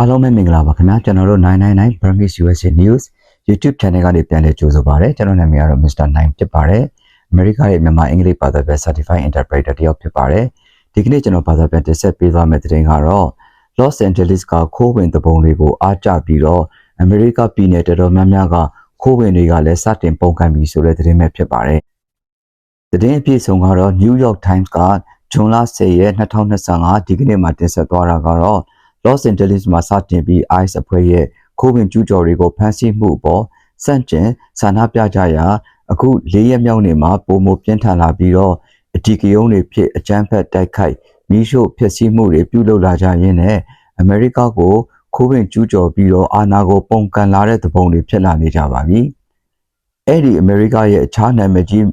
အားလုံးပဲမင်္ဂလာပါခင်ဗျာကျွန်တော်တို့999 Burmese USA News YouTube channel ကနေပြန်လည်ကြိုဆိုပါရစေကျွန်တော်နာမည်ကတော့ Mr. 9ဖြစ်ပါတယ်အမေရိကရဲ့မြန်မာအင်္ဂလိပ်ဘာသာပြန် Certified Interpreter တယောက်ဖြစ်ပါတယ်ဒီကနေ့ကျွန်တော်ဘာသာပြန်တင်ဆက်ပေးသွားမယ့်သတင်းကတော့ Los Angeles ကခိုးဝင်သဘုံတွေကိုအားကျပြီးတော့အမေရိကပြည်နယ်တော်တော်များများကခိုးဝင်တွေကလည်းစတင်ပုံကန်ပြီးဆိုတဲ့သတင်းပဲဖြစ်ပါတယ်သတင်းအပြည့်စုံကတော့ New York Times ကဇွန်လ10ရက်2025ဒီကနေ့မှာတင်ဆက်သွားတာကတော့ Los Angeles မှာစတင်ပြီး ICE အဖွဲ့ရဲ့ခိုးဝင်ကျူးကျော်တွေကိုဖမ်းဆီးမှုအပေါ်စန့်ကျင်ဆန္ဒပြကြရာအခု၄ရက်မြောက်နေ့မှာပုံမပြင်းထန်လာပြီးတော့အဒီကယုံတွေဖြစ်အကြမ်းဖက်တိုက်ခိုက်မီးရှို့ဖျက်ဆီးမှုတွေပြုလုပ်လာကြရင်းနဲ့အမေရိကကိုခိုးဝင်ကျူးကျော်ပြီးတော့အာဏာကိုပုံကန်လာတဲ့သဘောတွေဖြစ်လာနေကြပါပြီ။အဲ့ဒီအမေရိကရဲ့အခြားနာမည်ကြီး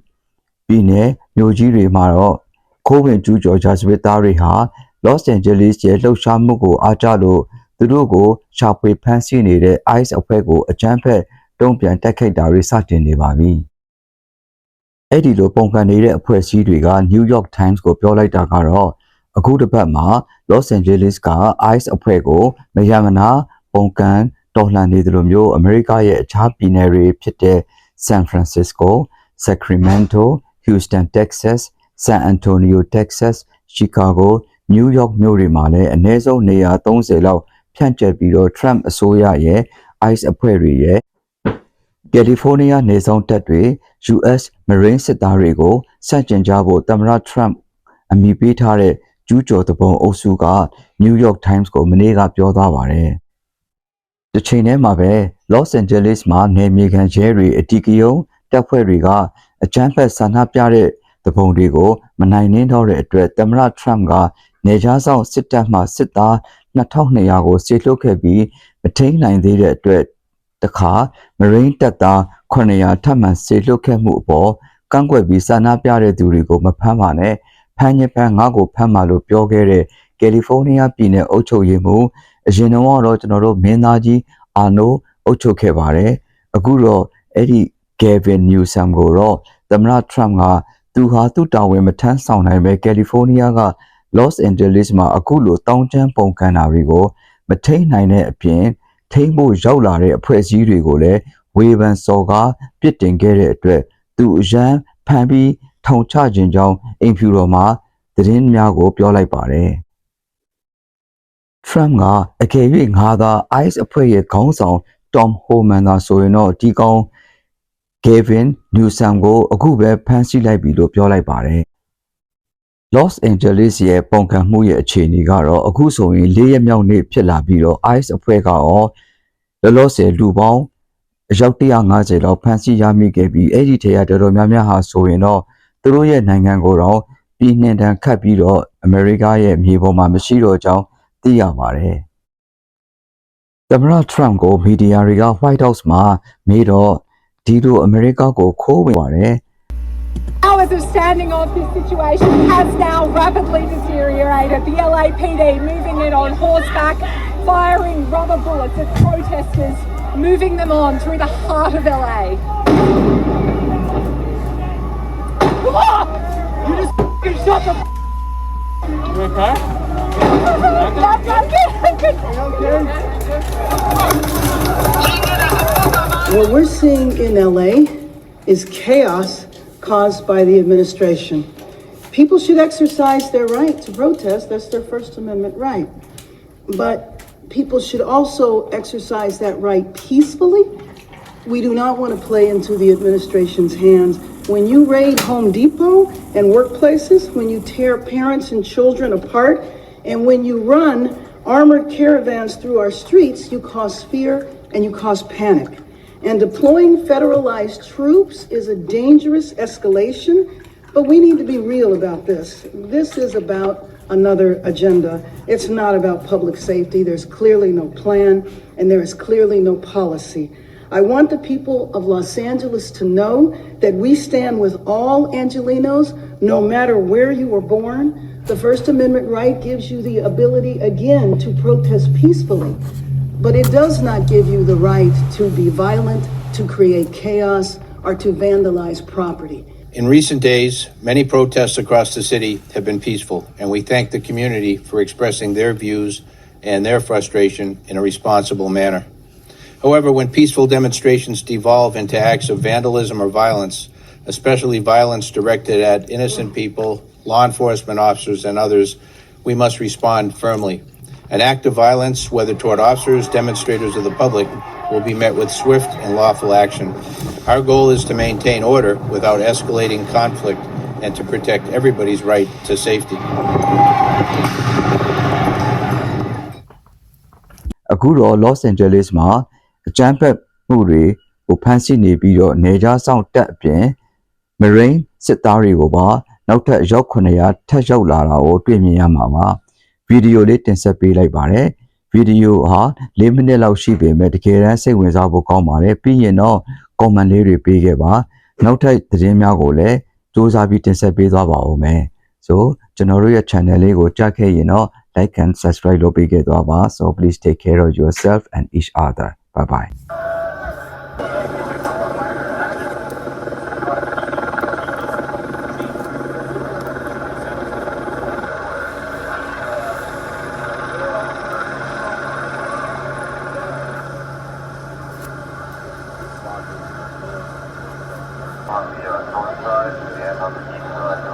ပြည်နယ်မြို့ကြီးတွေမှာတော့ခိုးဝင်ကျူးကျော်ဂျာစပစ်သားတွေဟာ Los Angeles ရဲ့လှုပ်ရှားမှုကိုအားကျလို့သူတို့ကိုရှာဖွေဖမ်းဆီးနေတဲ့ ICE အဖွဲ့ကိုအကြမ်းဖက်တုံ့ပြန်တိုက်ခိုက်တာတွေစတင်နေပါပြီ။အဲ့ဒီလိုပုံကန်နေတဲ့အဖွဲ့အစည်းတွေက New York Times ကိုပြောလိုက်တာကတော့အခုတစ်ပတ်မှာ Los Angeles က ICE အဖွဲ့ကိုမရမနာပုံကန်တော်လှန်နေသလိုမျိုးအမေရိကရဲ့အခြားပြည်နယ်တွေဖြစ်တဲ့ San Francisco, Sacramento, Houston, Texas, San Antonio, Texas, Chicago, New York မြို့တွေမှာလည်းအနည်းဆုံးနေရာ30လောက်ဖြန့်ကျက်ပြီးတော့ Trump အစိုးရရဲ့ ICE အဖွဲ့တွေရဲ့ California နေဆောင်တပ်တွေ US Marine စစ်သားတွေကိုစန့်ကျင်ကြဖို့သမ္မတ Trump အမိပေးထားတဲ့ကျူးကျော်သဘုံအုပ်စုက New York Times ကိုမနေ့ကပြောသွားပါတယ်။တစ်ချိန်တည်းမှာပဲ Los Angeles မှာနေမြေခံရဲတွေအတီကယုံတပ်ဖွဲ့တွေကအကြမ်းဖက်ဆန္ဒပြတဲ့သဘုံတွေကိုမနိုင်နှင်းတော့တဲ့အတွက်သမ္မတ Trump က နေကြားဆောင်စစ်တပ်မှစစ်သား2200ကိုစေလွှတ်ခဲ့ပြီးမထိန်နိုင်သေးတဲ့အတွက်တခါ Marine တပ်သား900ထပ်မံစေလွှတ်ခဲ့မှုအပေါ်ကန့်ကွက်ပြီးဆန္ဒပြတဲ့သူတွေကိုမဖမ်းပါနဲ့ဖမ်းရင်ဖမ်းငါ့ကိုဖမ်းပါလို့ပြောခဲ့တဲ့ကယ်လီဖိုးနီးယားပြည်နယ်အုပ်ချုပ်ရေးမှူးအရင်တော့ကျွန်တော်တို့မင်းသားကြီးအာနိုအုပ်ချုပ်ခဲ့ပါတယ်အခုတော့အဲ့ဒီ Gavin Newsom ကိုတော့သမ္မတ Trump ကသူဟာသူ့တာဝန်မထမ်းဆောင်နိုင်ပဲကယ်လီဖိုးနီးယားက Los Angeles မှာအခုလိုတောင်းကျမ်းပုံကန်တာတွေကိုမထိန်နိုင်တဲ့အပြင်ထိန်ဖို့ရောက်လာတဲ့အဖွဲ့အစည်းတွေကိုလည်းဝေဖန်စော်ကားပြစ်တင်ခဲ့တဲ့အတွက်သူအရန်ဖန်ပြီးထောင်ချခြင်းကြောင်းအင်ဖြူတော်မှာသတင်းများကိုပြောလိုက်ပါတယ်။ Trump ကအကယ်၍ငါသာ ICE အဖွဲ့ရဲ့ခေါင်းဆောင် Tom Homan သာဆိုရင်တော့ဒီကောင် Gavin Newsom ကိုအခုပဲဖမ်းဆီးလိုက်ပြီလို့ပြောလိုက်ပါတယ်။ Los Angeles ရဲ့ပုံကံမှုရဲ့အခြေအနေကတော့အခုဆိုရင်၄ရက်မြောက်နေ့ဖြစ်လာပြီးတော့ ICE အဖွဲ့ကရောလောလောဆယ်လူပေါင်းအယောက်150လောက်ဖမ်းဆီးရမိခဲ့ပြီးအဲ့ဒီထဲကတော်တော်များများဟာဆိုရင်တော့သူတို့ရဲ့နိုင်ငံကိုတော့ပြည်နှင်တန်ခတ်ပြီးတော့အမေရိကရဲ့မြေပေါ်မှာမရှိတော့ကြောင်းသိရပါတယ်။သမ္မတ Trump ကိုမီဒီယာတွေက White House မှာမေးတော့ဒီလိုအမေရိကကိုခိုးဝင်ပါတယ် Hours of standing off this situation has now rapidly deteriorated. The LAPD moving in on horseback, firing rubber bullets at protesters, moving them on through the heart of LA. Shot the. You okay. What we're seeing in LA is chaos caused by the administration. People should exercise their right to protest, that's their First Amendment right. But people should also exercise that right peacefully. We do not want to play into the administration's hands. When you raid Home Depot and workplaces, when you tear parents and children apart, and when you run armored caravans through our streets, you cause fear and you cause panic. And deploying federalized troops is a dangerous escalation, but we need to be real about this. This is about another agenda. It's not about public safety. There's clearly no plan, and there is clearly no policy. I want the people of Los Angeles to know that we stand with all Angelinos, no matter where you were born. The First Amendment right gives you the ability, again, to protest peacefully. But it does not give you the right to be violent, to create chaos, or to vandalize property. In recent days, many protests across the city have been peaceful, and we thank the community for expressing their views and their frustration in a responsible manner. However, when peaceful demonstrations devolve into acts of vandalism or violence, especially violence directed at innocent people, law enforcement officers, and others, we must respond firmly. An act of violence, whether toward officers, demonstrators, or the public, will be met with swift and lawful action. Our goal is to maintain order without escalating conflict and to protect everybody's right to safety. အခုတော့ Los Angeles မှာအကြမ်းဖက်မှုတွေကိုဖမ်းဆီးနေပြီးတော့နေကြားဆောင်တက်အပြင် Marine စစ်သားတွေကိုပါနောက်ထပ်ရောက်900ထပ်ရောက်လာတာကိုတွေ့မြင်ရမှာပါ ဗီဒီယိုလေးတင်ဆက်ပေးလိုက်ပါတယ်ဗီဒီယိုဟာ၄မိနစ်လောက်ရှိပေမဲ့တကယ်တမ်းစိတ်ဝင်စားဖို့ကောင်းပါတယ်ပြီးရင်တော့ comment လေးတွေပေးခဲ့ပါနောက်ထပ်သတင်းများကိုလည်းစူးစမ်းပြီးတင်ဆက်ပေးသွားပါဦးမယ် so ကျွန်တော်တို့ရဲ့ channel လေးကိုကြားခဲ့ရင်တော့ like and subscribe လုပ်ပေးခဲ့သွားပါ so please take care of yourself and each other bye bye 嗯好的好的好的好的好的好的好的好的